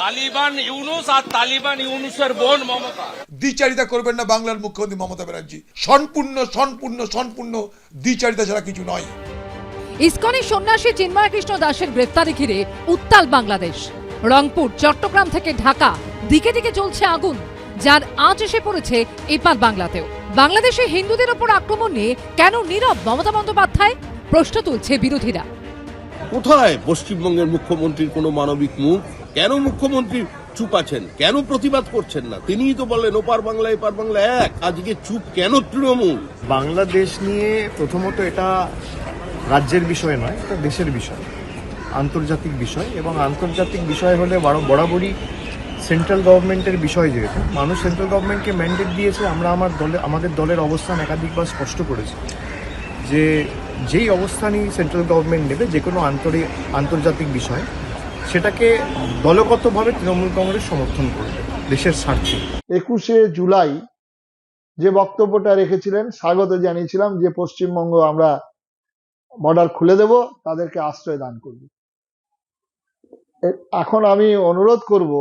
তালিবান ইউনুস আর তালিবান ইউনুসের বোন মমতা। দ্বিচারিতা করবেন না বাংলার মুখ্যমন্ত্রী মমতা ব্যানার্জি। সম্পূর্ণ সম্পূর্ণ সম্পূর্ণ দ্বিচারিতা ছাড়া কিছু নয়। ইসকনের সন্ন্যাসী চিন্ময় কৃষ্ণ দাসের গ্রেফতারি ঘিরে উত্তাল বাংলাদেশ। রংপুর চট্টগ্রাম থেকে ঢাকা দিকে দিকে চলছে আগুন যার আঁচ এসে পড়েছে এপার বাংলাতেও। বাংলাদেশে হিন্দুদের ওপর আক্রমণ নিয়ে কেন নীরব মমতা বন্দ্যোপাধ্যায়? প্রশ্ন তুলছে বিরোধীরা। কোথায় পশ্চিমবঙ্গের মুখ্যমন্ত্রীর কোনো মানবিক মুখ? কেন মুখ্যমন্ত্রী চুপ আছেন? কেন প্রতিবাদ করছেন না? তিনিই তো বললেন, ওপার বাংলা, এপার বাংলা এক। আজকে চুপ কেন তৃণমূল? বাংলাদেশ নিয়ে প্রথমত এটা রাজ্যের বিষয় নয়, এটা দেশের বিষয়। আন্তর্জাতিক বিষয় এবং আন্তর্জাতিক বিষয় হলে বরাবরই সেন্ট্রাল গভর্নমেন্টের বিষয় যেহেতু, মানুষ সেন্ট্রাল গভর্নমেন্টকে ম্যান্ডেট দিয়েছে, আমরা আমার দলে আমাদের দলের অবস্থান একাধিকবার স্পষ্ট করেছি। যে যেই অবস্থানই সেন্ট্রাল গভর্নমেন্ট নেবে, যে কোনো আন্তরি, আন্তর্জাতিক বিষয়, সেটাকে দলগতভাবে তৃণমূল কংগ্রেস সমর্থন করবে, দেশের স্বার্থে। একুশে জুলাই যে বক্তব্যটা রেখেছিলেন, স্বাগত জানিয়েছিলাম যে পশ্চিমবঙ্গ আমরা বর্ডার খুলে দেব, তাদেরকে আশ্রয় দান করব। এখন আমি অনুরোধ করব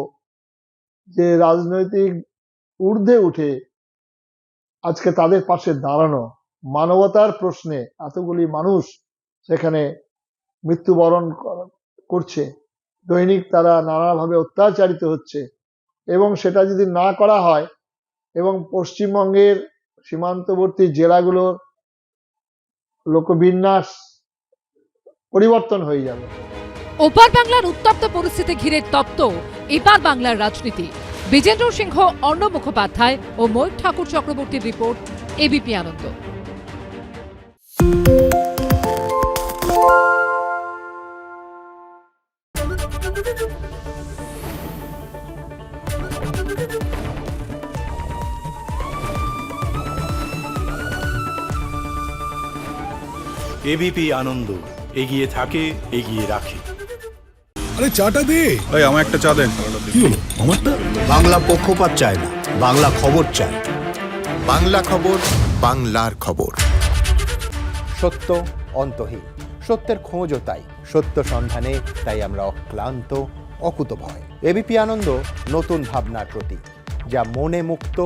যে রাজনৈতিক ঊর্ধ্বে উঠে আজকে তাদের পাশে দাঁড়ানো মানবতার প্রশ্নে এতগুলি মানুষ সেখানে মৃত্যুবরণ করছে। দৈনিক তারা নানাভাবে অত্যাচারিত হচ্ছে এবং সেটা যদি না করা হয় এবং পশ্চিমবঙ্গের সীমান্তবর্তী জেলাগুলোর লোকবিন্যাস পরিবর্তন হয়ে যাবে। ওপার বাংলার উত্তপ্ত পরিস্থিতি ঘিরে তপ্ত এপার বাংলার রাজনীতি। বিজেন্দ্র সিংহ, অর্ণব মুখোপাধ্যায় ও ময়ূর ঠাকুর চক্রবর্তীর report ABP Ananda. ABP Ananda এগিয়ে থাকে এগিয়ে রাখে। আরে চাটা দে। ভাই আমার একটা চা দেন। কি হলো? আমারটা? বাংলা পক্ষপাত চায় না বাংলা খবর চায়। বাংলা খবর বাংলার খবর। সত্য অন্তহীন সত্যের খোঁজও তাই। সত্য সন্ধানে তাই আমরা অক্লান্ত অকুতভয়। এবিপি আনন্দ নতুন ভাবনার প্রতীক যা মনে মুক্ত